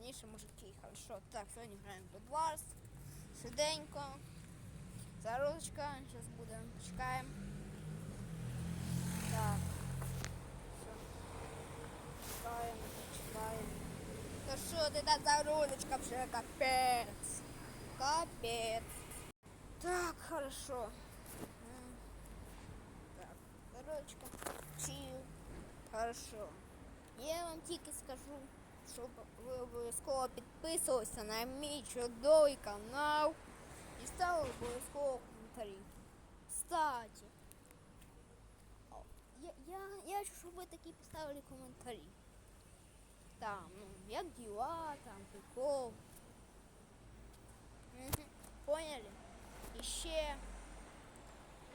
раніше мужики. Хорошо. Так, сьогодні граємо в Wars. Швиденько. Зарузочка. Зараз буде. Чекаємо. Так. Все. Чекаємо, чекаємо. Та що ти та зарулечка вже капець. Капець. Так, хорошо. М. Так, зарулечка. Чил. Хорошо. Я вам тільки скажу, Щоб ви обов'язково підписувалися на мій чудовий канал і ставили обов'язково коментарі. Кстати, я, я, я щоб ви такі поставили коментарі. Там, ну, як діла, там, прикол. Поняли? І ще,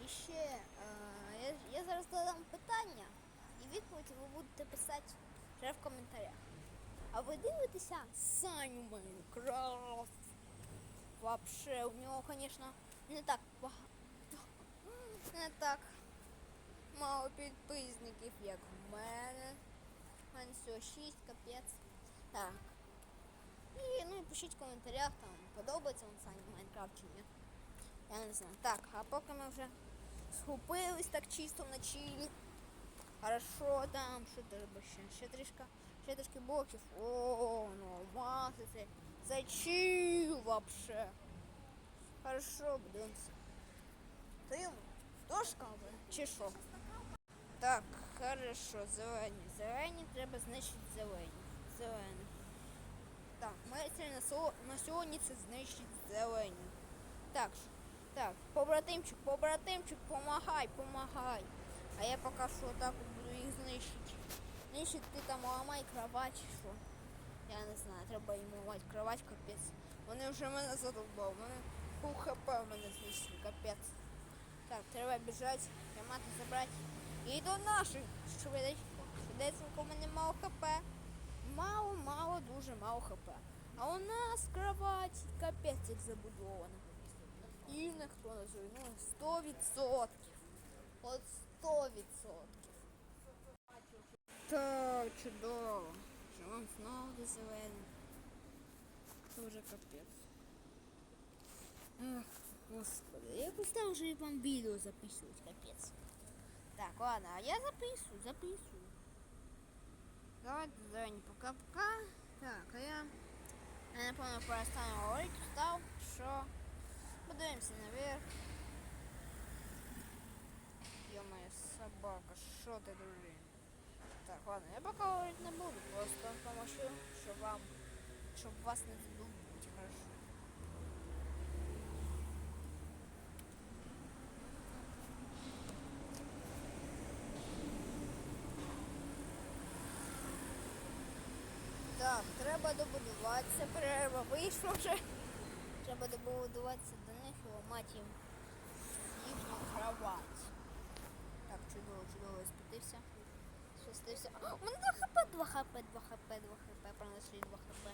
і ще, е, я, я зараз додам питання, і відповідь ви будете писати вже в коментарях. А ви дивитеся Саню Майнкрафт? Вообще, у нього, звісно, не так багато. Не так мало підписників, як в мене. Мене всього 6, капець. Так. І ну пишіть в коментарях, там подобається вам Саня Майнкрафт чи ні. Я не знаю. Так, а поки ми вже схопились так чисто чилі. Хорошо, там, що треба ще? Ще трішки, ще блоків. О, ну, масице. Зачил вообще. Хорошо, будемося. Ти теж кави? Чи що? Так, хорошо, зелені. Зелені треба знищити зелені. Зелені. Так, ціль на, на сьогодні це знищити зелені. Так, так, побратимчик, побратимчик, помагай, помагай. А я поки що так буду їх знищити. Знищити ти там ламай кровать, чи що. Я не знаю, треба їм ламати кровать, капець. Вони вже мене задовбали, вони пол хп в мене знищили, капець. Так, треба біжати, тримати, забрати. І до наших швиденько. Швиденько, у мене мало хп. Мало, мало, дуже мало хп. А у нас кровать, капець як забудована. І ніхто не зруйнує. Сто відсотків. От сто відсотків. Так, чудово. Живем знову до зелені. Це вже капець. Ах, господи, я поставив вже вам відео записувати, капець. Так, ладно, а я записую, записую. Давайте, Зелені, пока-пока. Так, а я, я напевно перестану говорити, встав, що подивимося наверх. Ё-моё, собака, що ти дружи? Так, ладно, я пока говорить не буду, просто помощу, щоб вам, щоб вас не задумать, хорошо. Так, треба добудуватися, перерва вийшла вже. Треба добудуватися до них і ламати їм їхню кровать. Так, чудово, чудово, я остаюсь. У меня 2 хп, 2 хп, 2 хп, 2 хп, пронесли 2 хп.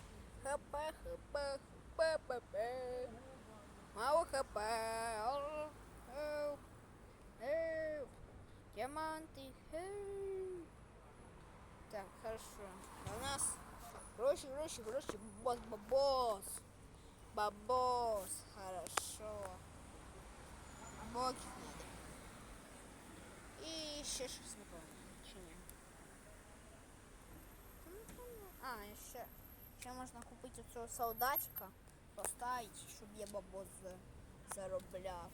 Хп, хп, хп, хп. Мало хп. Диаманты. Так, хорошо. А у нас проще, проще, проще. Босс, бабос. Бабос. Хорошо. Боги надо. И еще что-то не помню. Ще можна купити цього солдатика. Поставити, щоб я бабос за- заробляв.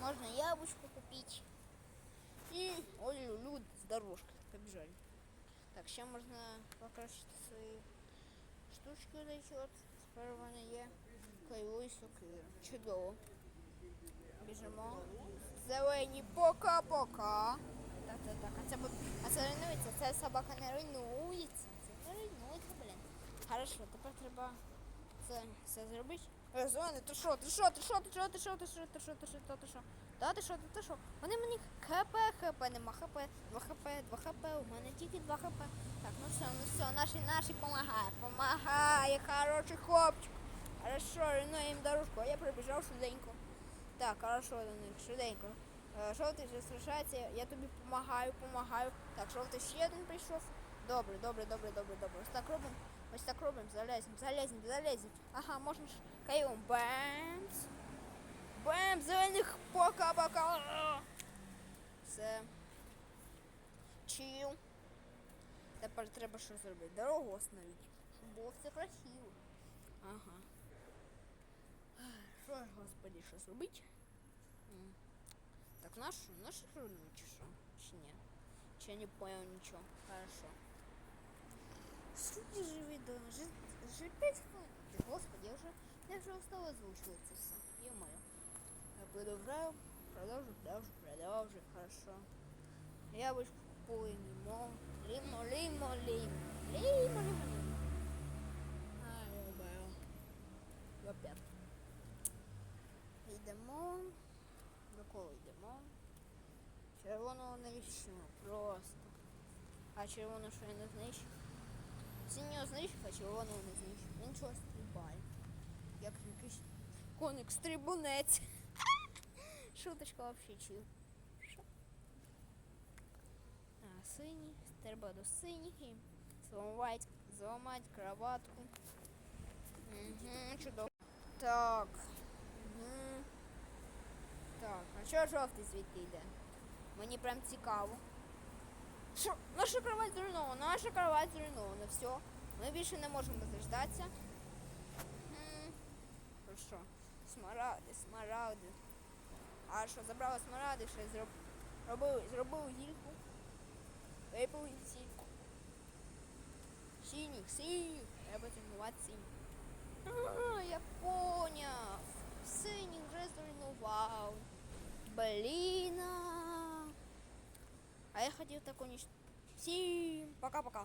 Можна яблучко купити. І ой, люди з дорожки побіжали. Так, ще можна покращити свої штучки такі от. Тепер в мене є клеєвої сокири. Чудово. Біжимо. Зелені пока-пока. Так, так, так. А це, а це руйнується, це собака не руйнується. Хорошо, тепер треба це все зробити. Е, Зони, ти що, ти що, ти що, ти що, ти що, ти що, ти що, ти що, ти що? Та ти що, ти що? Вони мені хп, хп, нема хп, 2 хп, 2 хп, у мене тільки 2 хп. Так, ну все, ну все, наші, наші помагає, помагає, хороший хлопчик. Хорошо, руйнує їм дорожку, а я прибіжав швиденько. Так, хорошо до них, швиденько. Е, Жовтий вже сражається, я тобі допомагаю, допомагаю. Так, жовтий ще один прийшов. Добре, добре, добре, добре, добре. Так робимо. Робимо, залезем, залезем, залезем. Ага, можна ж кайом. Бемс. Бем, зелених пока-пока. Все. Чил. Тепер треба що зробити? Дорогу остановити. Щоб було все красиво. Ага. Що ж, господи, що зробити? Так нашу, нашу рулю чи що? Чи ні? Чи я не понял нічого? Хорошо. Скільки же відео? Вже, вже 5 хвилин. Ти, Господи, я вже, я вже устала озвучувати це все. Ё-моё. Я продовжаю, продовжу, продовжу, продовжу. Хорошо. Я бы поле лимо, лимо, лимо, лимо, лимо, лимо, лимо. Ай, ё-моё. Опять. Йдемо. До кого йдемо? Червоного не вічно, просто. А червоно що я не знищу? Синього знищив, а червоного не знищив. Він чого стрибає. Як якийсь коник стрибунець. Шуточка вообще чил. А, синій. Треба до синіх і зламати, кроватку. Угу, чудово. Так. Угу. Так, а чого жовтий звідти йде? Мені прям цікаво. Що? Наша кровать зруйнована, наша кровать зруйнована. Все. Ми більше не можемо дождатися. М, Хорошо. Смарагди, смарагди. А що, забрала смарагди, що я зроб... робив, зробив гільку. Випив сільку. Синіх, синіх. Треба тренувати синіх. А, я поняв. Синій вже зруйнував. Блін. А я хотів так уничтожить. Всім пока-пока.